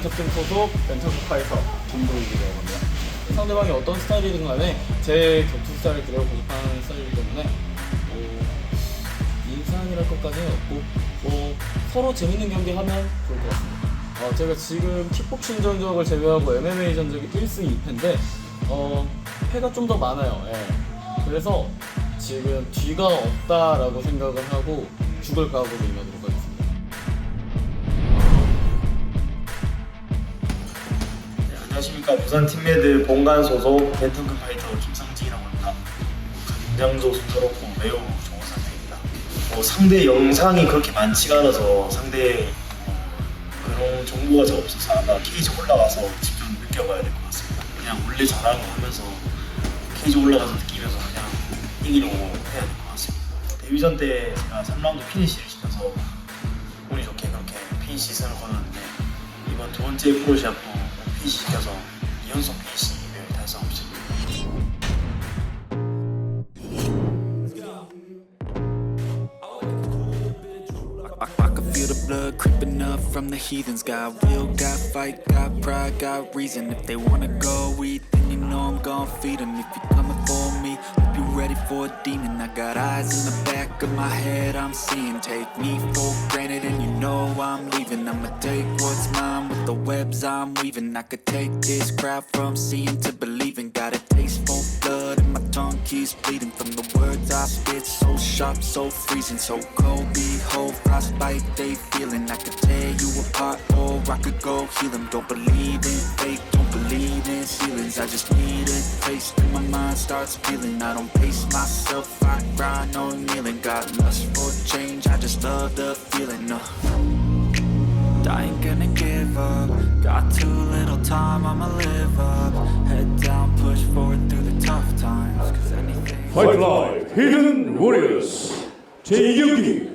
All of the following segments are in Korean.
김도영 캡틴 소속 벤처스 파이터 김도익이라고 합니다. 상대방이 어떤 스타일이든 간에 제 격투 스타일을 그대로 고집하는 스타일이기 때문에 뭐 인상이랄 것까지는 없고 뭐 서로 재밌는 경기 하면 좋을 것 같습니다. 어, 제가 지금 킥복싱 전적을 제외하고 MMA 전적이 1승 2패인데 어, 패가 좀 더 많아요. 예. 그래서 지금 뒤가 없다라고 생각을 하고 죽을 각오로 임하도록 하겠습니다. 안녕하십니까 부산 팀메드 본관 소속 벤턴급 파이터 김상진이라고 합니다. 강장조 순조롭고 매우 좋은 상태입니다. 뭐 상대 영상이 그렇게 많지가 않아서 상대 그런 정보가 잘 없어서 아마 케이지 올라가서 직접 느껴봐야 될 것 같습니다. 그냥 원래 잘하는 거 하면서 케이지 올라가서 느끼면서 그냥 이기려고 해야 될 것 같습니다. 데뷔전 때 제가 3라운드 피니시를 시켜서 운이 좋게 그렇게 피니시 승을 거뒀는데 이번 두 번째 프로시합도 시 시켜서 2연속 피니시를 달성하고 있습니다. I, I can feel the blood creeping up from the heathens. Got will, got fight, got pride, got reason. If they wanna go eat, then you I'm gon' feed them. If you're coming for me, hope you're ready for a demon. I got eyes in the back of my head, I'm seeing. Take me for granted, and you know I'm leaving. I'ma take what's mine with the webs I'm weaving. I could take this crowd from seeing to believing. Got a taste for blood, and my tongue keeps bleeding from the words I spit. So sharp, so freezing, so cold. Behold, frostbite they feeling. I could tear you apart, or I could go heal them. Don't believe in believe in ceilings. I just need a taste, and my mind starts feeling. I don't pace myself, I grind on kneeling. Got lust for change, I just love the feeling. Uh. I ain't gonna give up. Got too little time, I'ma live up. Head down, push forward through the tough times. Cause anything. 파이트 라이브 히든 워리어스 제2경기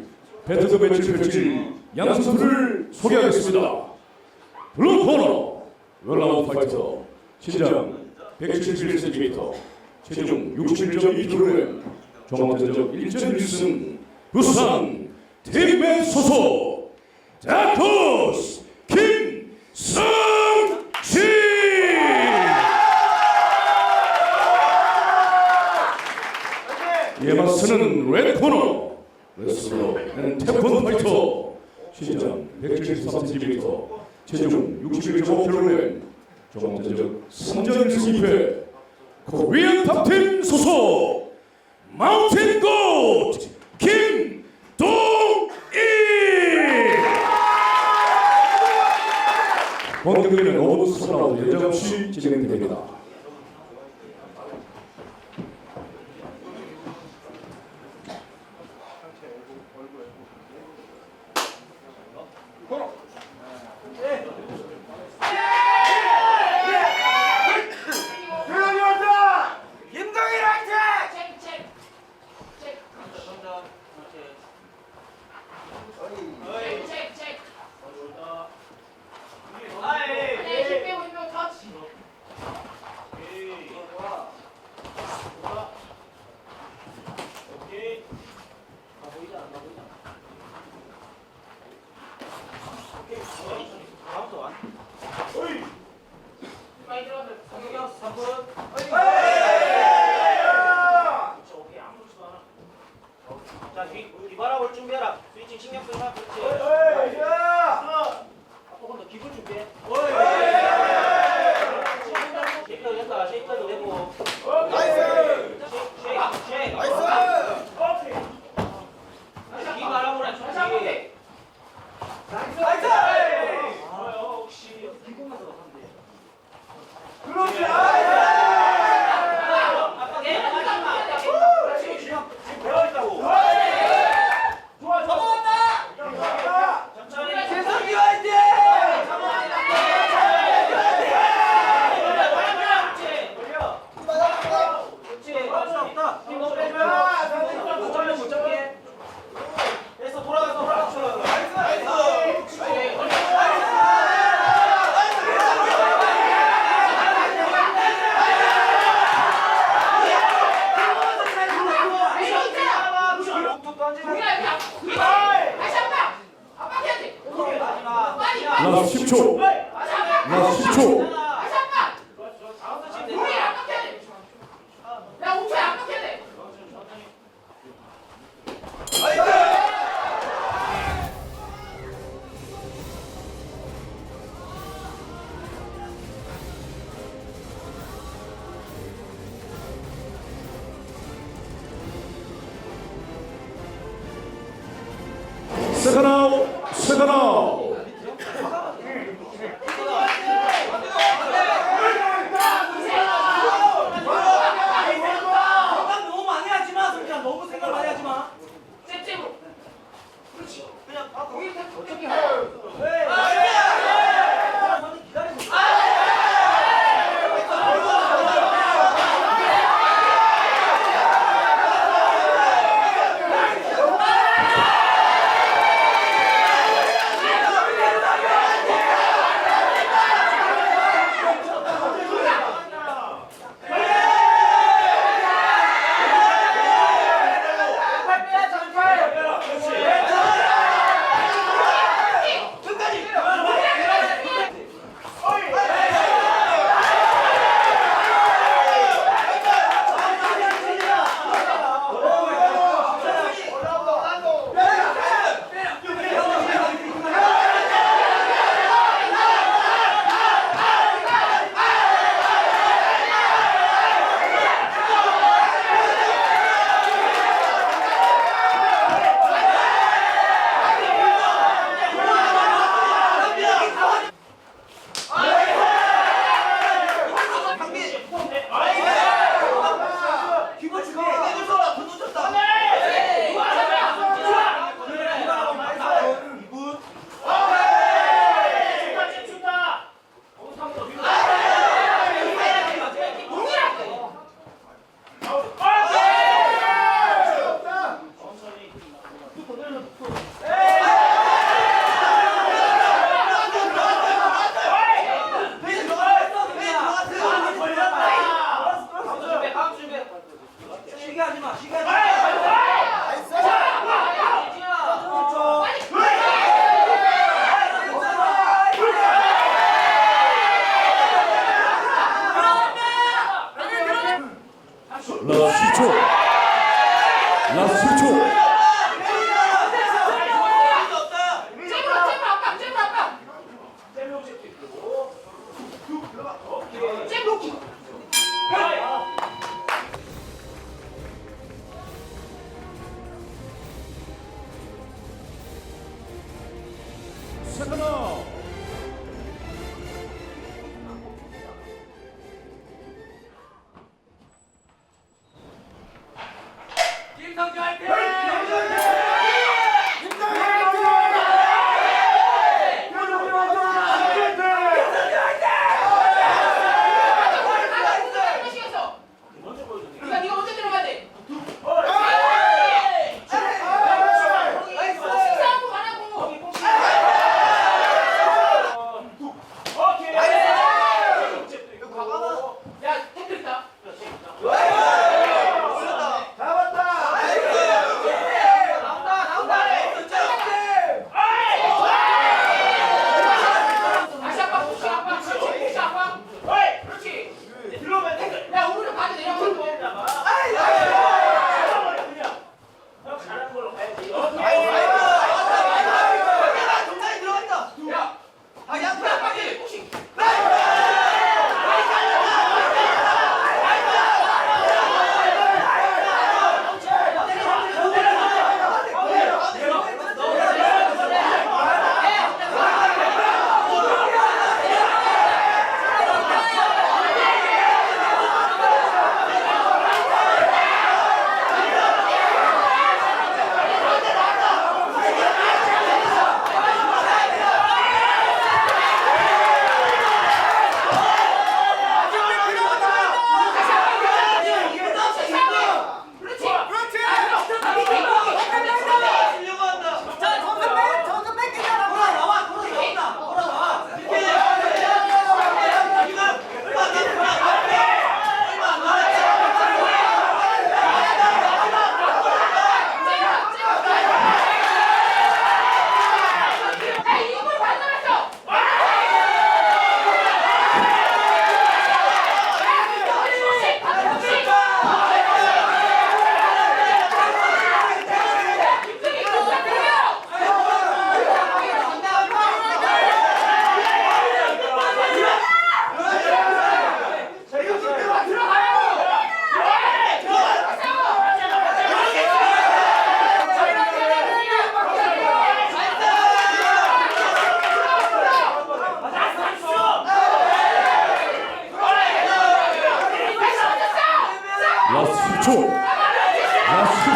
배트급 매치를 펼칠 양선수를 소개하겠습니다. 블루 코너 웰라운 파이터 신장 171cm 체중 61.2kg 종합전적 1전 1승 부산 팀맨 소속 다크호스 김성진. 맞서는 레드코너 레슬러 앤 태권 파이터 신장 173cm 체중 61.5kg 종합전적 3전 1승 2패 코리안 탑팀 소속 마운틴 고트 김동일 본 경기는 5분 3라운드 연장 없이 진행됩니다. 김동일 화이팅! 자, 뒤, 뒤바라볼 준비해라. 스위칭 신경 쓰지 마. 그렇지. 조금 더 기분 준비해. 쉐이크도 된다. 쉐이크도 되고. 나이스! 쉐이크, 쉐이크. 나이스! 뒤 바라보라. 준비. 나이스! 아, 역시. 그렇지. 10초.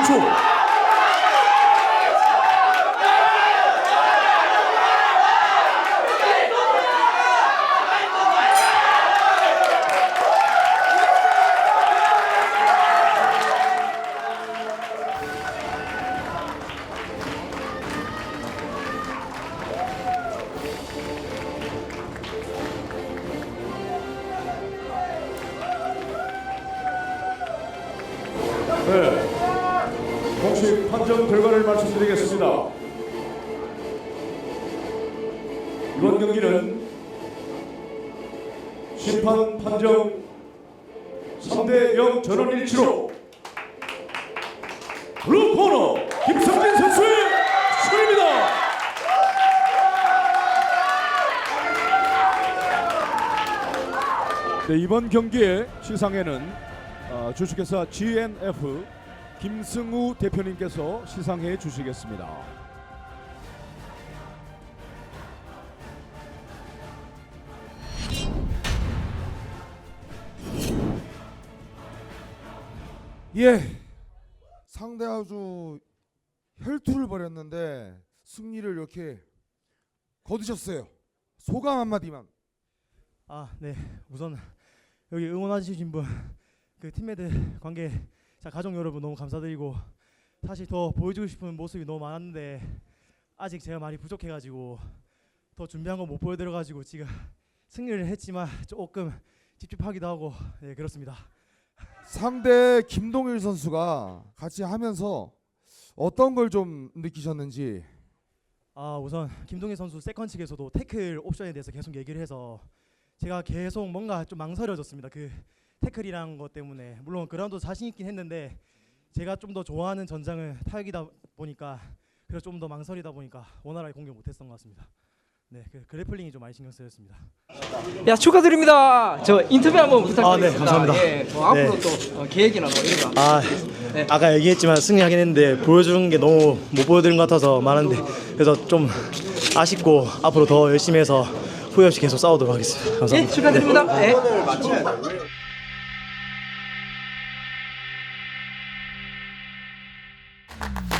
そ。 판정 결과를 말씀드리겠습니다. 이번 경기는 심판 판정 3대 0 전원 일치로 블루 코너 김성진 선수의 승리입니다. 네, 이번 경기의 시상에는 어, 주식회사 GNF 김승우 대표님께서 시상해 주시겠습니다. 예. 상대 아주 혈투를 벌였는데 승리를 이렇게 거두셨어요. 소감 한마디만. 아, 네. 우선 여기 응원해 주신 분, 그 팀메들 관계 자 가족 여러분 너무 감사드리고 사실 더 보여주고 싶은 모습이 너무 많았는데 아직 제가 많이 부족해가지고 더 준비한 거 못 보여드려가지고 지금 승리를 했지만 조금 찝찝하기도 하고 네 그렇습니다. 상대 김동일 선수가 같이 하면서 어떤 걸 좀 느끼셨는지. 아 우선 김동희 선수 세컨 측에서도 태클 옵션에 대해서 계속 얘기를 해서 제가 계속 뭔가 좀 망설여졌습니다. 그 태클이란 것 때문에 물론 그라운드 자신 있긴 했는데 제가 좀 더 좋아하는 전장을 타격이다 보니까 그래서 좀 더 망설이다 보니까 원활하게 공격 못했던 것 같습니다. 네, 그 그래플링이 좀 많이 신경 쓰였습니다. 야 축하드립니다. 저 인터뷰 한번 부탁드리겠습니다. 아, 네, 감사합니다. 예, 뭐 앞으로 또 어, 계획이나 뭐 이런 거. 아, 아까 얘기했지만 승리하긴 했는데 보여주는 게 너무 못 보여드린 것 같아서 많은데 그래서 좀 아쉽고 앞으로 더 열심히 해서 후회 없이 계속 싸우도록 하겠습니다. 감사합니다. 예, 축하드립니다. 예. Mm-hmm.